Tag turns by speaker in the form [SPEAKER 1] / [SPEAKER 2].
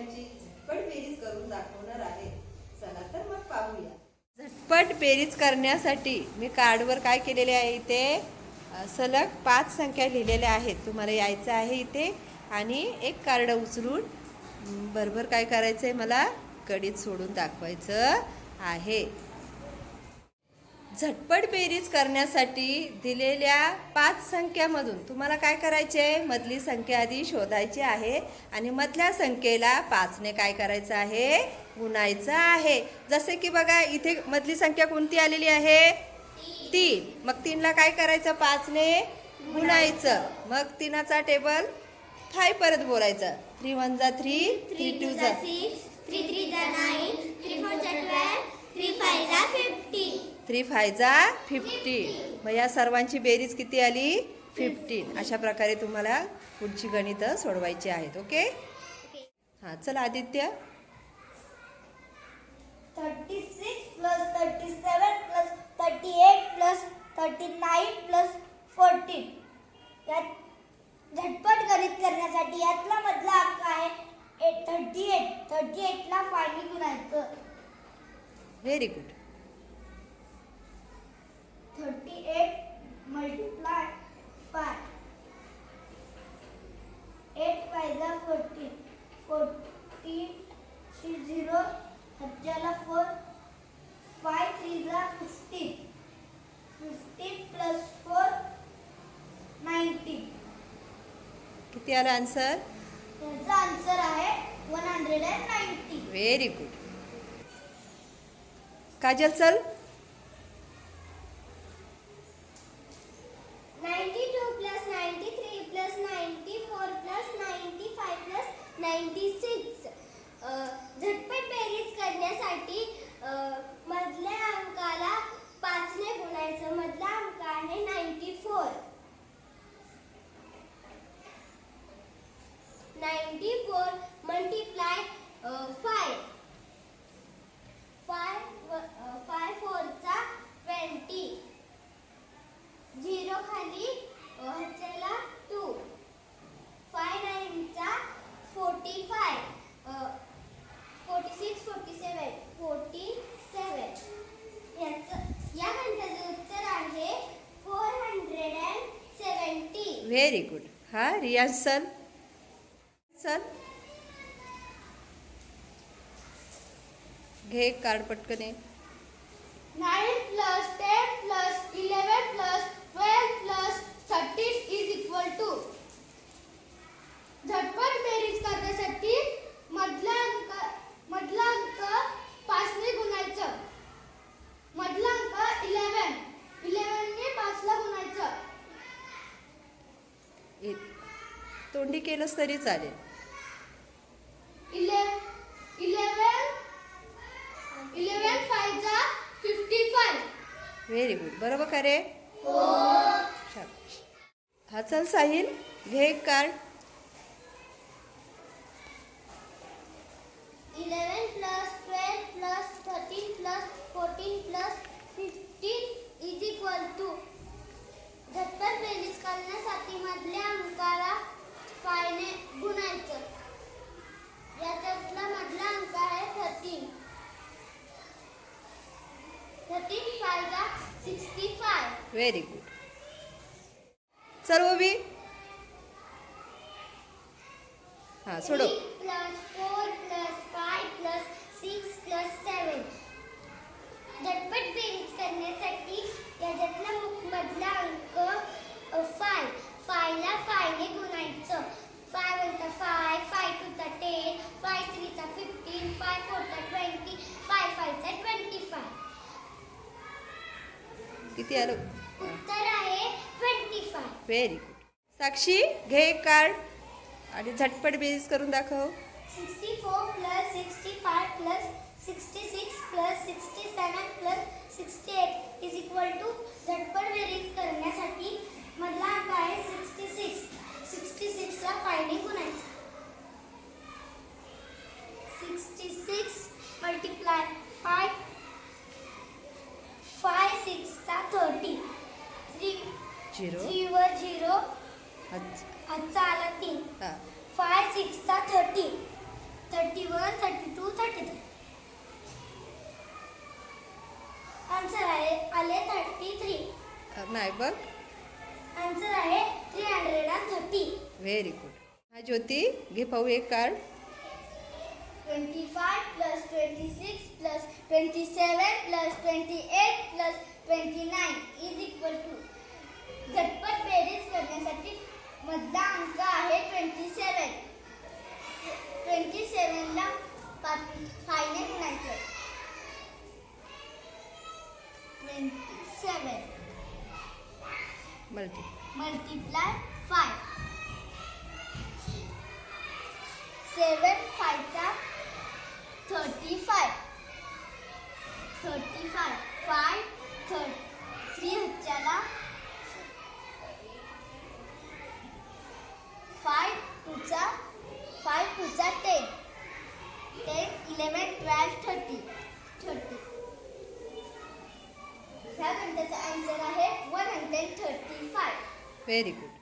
[SPEAKER 1] संख्यांची झटपट बेरीज करून दाखवणार आहे. चला तर मग पाहूया. झटपट बेरीज करण्यासाठी मी कार्डवर काय केलेले आहे इथे? सलग पाच संख्या लिहिलेल्या आहेत. तुम्हाला यायचं आहे इथे. आणि एक कार्ड उचलून म, बरोबर काय करायचं आहे मला? कडीत सोडून दाखवायचं आहे. झटपट बेरीज करण्यासाठी दिलेल्या पाच संख्यामधून तुम्हाला काय करायचे आहे मधली संख्या आधी शोधायची आहे आणि मधल्या संख्येला पाचने काय करायचं आहे? गुणायचं आहे. जसे की बघा इथे मधली संख्या कोणती आलेली आहे? तीन. मग तीनला काय करायचं? पाचने गुणायचं. मग तीनाचा टेबल फाय परत बोलायचं. थ्री वन जा थ्री थ्री टू जा.
[SPEAKER 2] थ्री थ्री जा नाईन थ्री फोर जा ट्वेल्व थ्री फाय जा फिफ्टी
[SPEAKER 1] थ्री फाय जा फिफ्टीन मग या सर्वांची बेरीज किती आली? फिफ्टीन. अशा प्रकारे तुम्हाला पुढची गणितं सोडवायची आहेत ओके? हां चला Aditya.
[SPEAKER 2] Thirty-six plus thirty-seven plus thirty-eight plus thirty-nine plus fourteen. यात झटपट गणित करण्यासाठी यातला मधला अंक आहे थर्टी एट. थर्टी एटला फायनी गुणायचं
[SPEAKER 1] very good
[SPEAKER 2] thirty multiply five eight five जा फोर्टीन फोर्टीन थ्री झिरो हजाला फोर फाय थ्री जा fifteen fifteen plus four nineteen
[SPEAKER 1] किती आलं आन्सर
[SPEAKER 2] याचा आन्सर आहे one hundred and ninety
[SPEAKER 1] very good Kajal चल
[SPEAKER 2] 94 multiply uh, 5. 5, uh, 5 4 चा 20. 0 खाली हत्याला uh, 2. 5 9 चा 45. Uh, 46 47 47. याचं या गणिताचं उत्तर आहे 470.
[SPEAKER 1] व्हेरी गुड हा रियाज सर चल. घे card पटकने
[SPEAKER 2] nine plus ten plus eleven plus twelve plus thirteen is equal to झटपट बेरीज करण्यासाठी मधला अंक मधला अंक पाचने गुणायचं. मधला अंक इलेवन इलेवनने पाचला गुणायचं.
[SPEAKER 1] तोंडी केलंस तरी चालेल
[SPEAKER 2] इले इलेवन इलेवन फायचा फिफ्टी फाय
[SPEAKER 1] व्हेरी गुड बरोबर का रे? शाबाश. हा चल साहिल घे एक card
[SPEAKER 2] eleven plus twelve plus thirteen plus fourteen plus fifteen is equal to झटपट बेरीज करण्यासाठी मधल्या अंकाला फायने गुणायचं याच्यातला मधला अंक आहे थर्टीन थर्टीन फायचा सिक्स्टी फाय
[SPEAKER 1] व्हेरी गुड चल ओबी हां सोडव
[SPEAKER 2] plus four plus five plus six plus seven झटपट बेरीज करण्यासाठी याच्यातला मु- मधला अंक फाय फायला फायने गुणायचं फाय वनचा फाय फाय टूचा टेन फाय थ्रीचा फिफ्टीन फाय फोरचा ट्वेंटी फाय फायचा ट्वेंटी फाय
[SPEAKER 1] किती आलं?
[SPEAKER 2] उत्तर आहे twenty five
[SPEAKER 1] very good Sakshi घे एक कार्ड आणि झटपट बेरीज करून दाखव.
[SPEAKER 2] 64 plus 65 plus 66 plus 67 plus 68 is equal to झटपट बेरीज करण्यासाठी मधला अंक आहे 66 66 ला फायने गुणायचं 66 मल्टिप्लाय 5 5 6 चा 30 3
[SPEAKER 1] झिरो
[SPEAKER 2] 3 वर 0
[SPEAKER 1] अच्छा.
[SPEAKER 2] हातचा आला 3
[SPEAKER 1] हां.
[SPEAKER 2] Five सिक्सचा thirty
[SPEAKER 3] thirty one thirty two thirty three answer आहे आले थर्टी थ्री
[SPEAKER 1] नाही बघ.
[SPEAKER 3] आन्सर आहे three hundred and thirty
[SPEAKER 1] very good हा ज्योती घे पाहू एक card
[SPEAKER 3] twenty five plus twenty six plus twenty seven plus twenty eight plus twenty nine is equal to 27.
[SPEAKER 1] Multi.
[SPEAKER 3] Multiply 5. 7 5 are 35. 35. 5 30. 3 हच्च्याला 5 टूचा 5 टूचा 10. 10 11 12 30. 30. ह्या गणिताचा आन्सर आहे one hundred thirty five
[SPEAKER 1] very good